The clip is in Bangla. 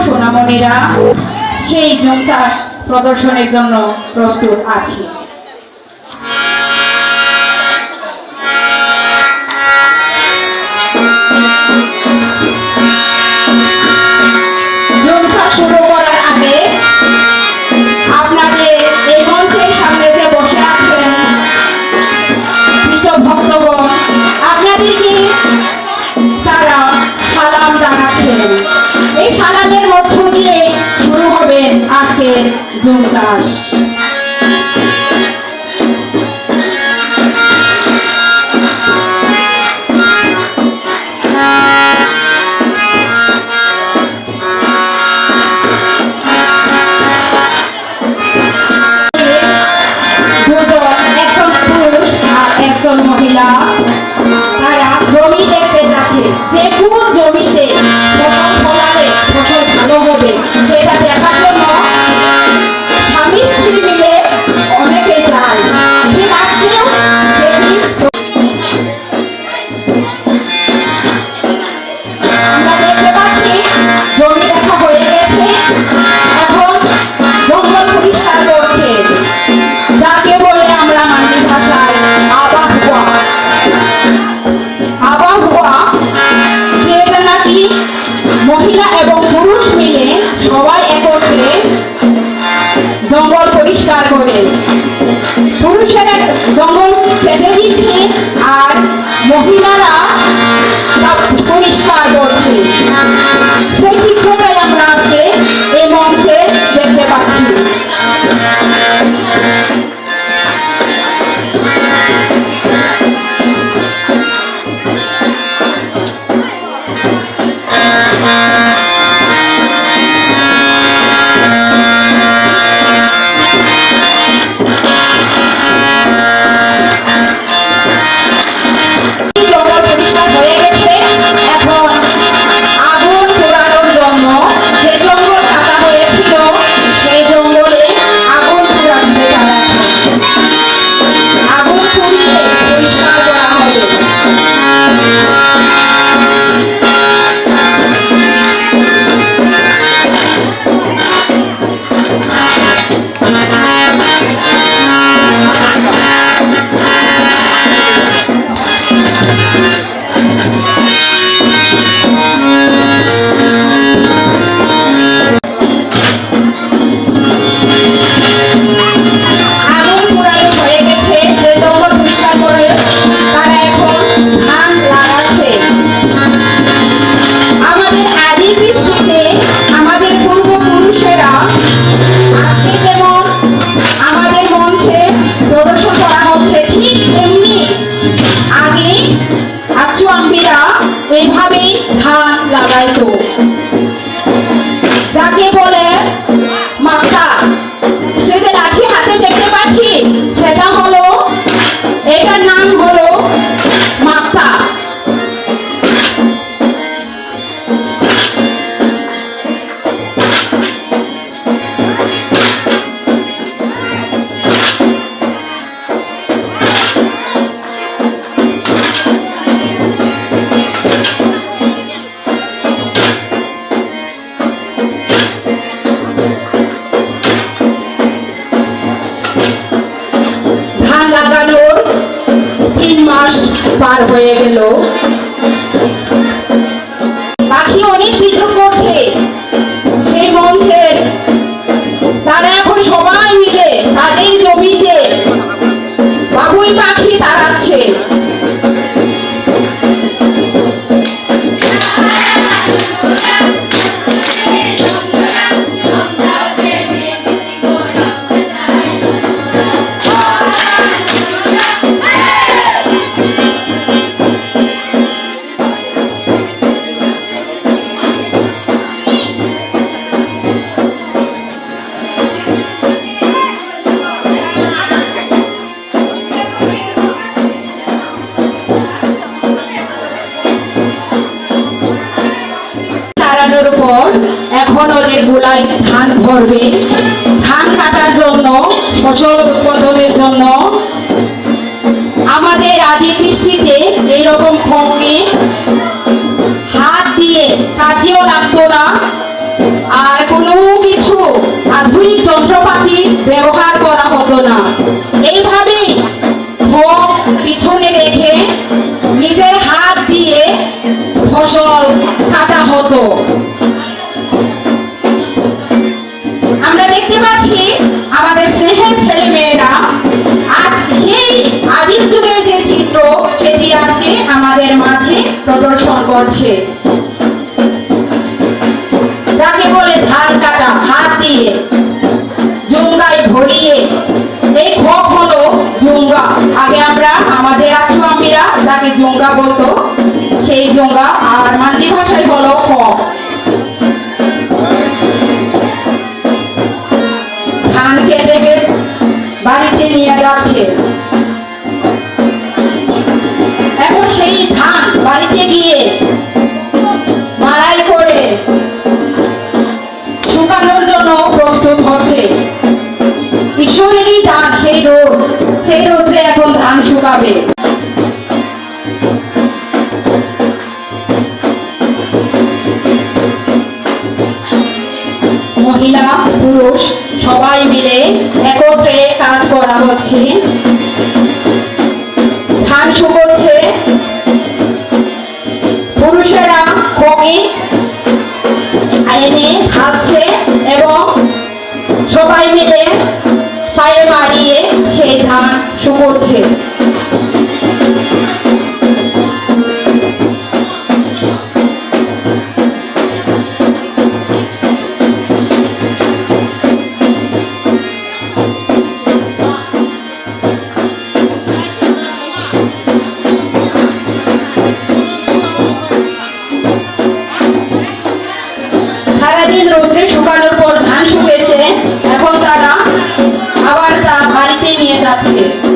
সোনামণিরা সেই জমতাস প্রদর্শনের জন্য প্রস্তুত আছে। বিষ্ণু দাস মহিলা। তারা জমি দেখতে যাচ্ছে। যে কোন জমি vida পার হয়ে গেল। গোলায় ধান ভরবে। ধান কাটার জন্য, ফসল উৎপাদনের জন্য আমাদের আদি কৃষ্টিতে এইরকম খঙ্গে হাত দিয়ে কাজেও লাগতো না। আর কোনো কিছু আধুনিক যন্ত্রপাতি ব্যবহার পাচ্ছি আমাদের স্নেহের ছেলে মেয়েরা। আজ সেই যুগের যে চিত্র, সেটি আজকে আমাদের মাঝে প্রদর্শন করছে। যাকে বলে ধান কাটা, হাত দিয়ে জুঙ্গায় ভরিয়ে। এই খপ হলো জুঙ্গা আগে আমরা আমাদের আচুয়ামিরা যাকে জুঙ্গা বলতো, সেই জুঙ্গা আর মান্দি ভাষায় হলো করা হচ্ছে ধান শুকোচ্ছে। পুরুষেরা কমি এনে খাচ্ছে এবং সবাই মিলে পায়ে মারিয়ে সেই ধান শুকোচ্ছে। নিয়ে যাচ্ছে।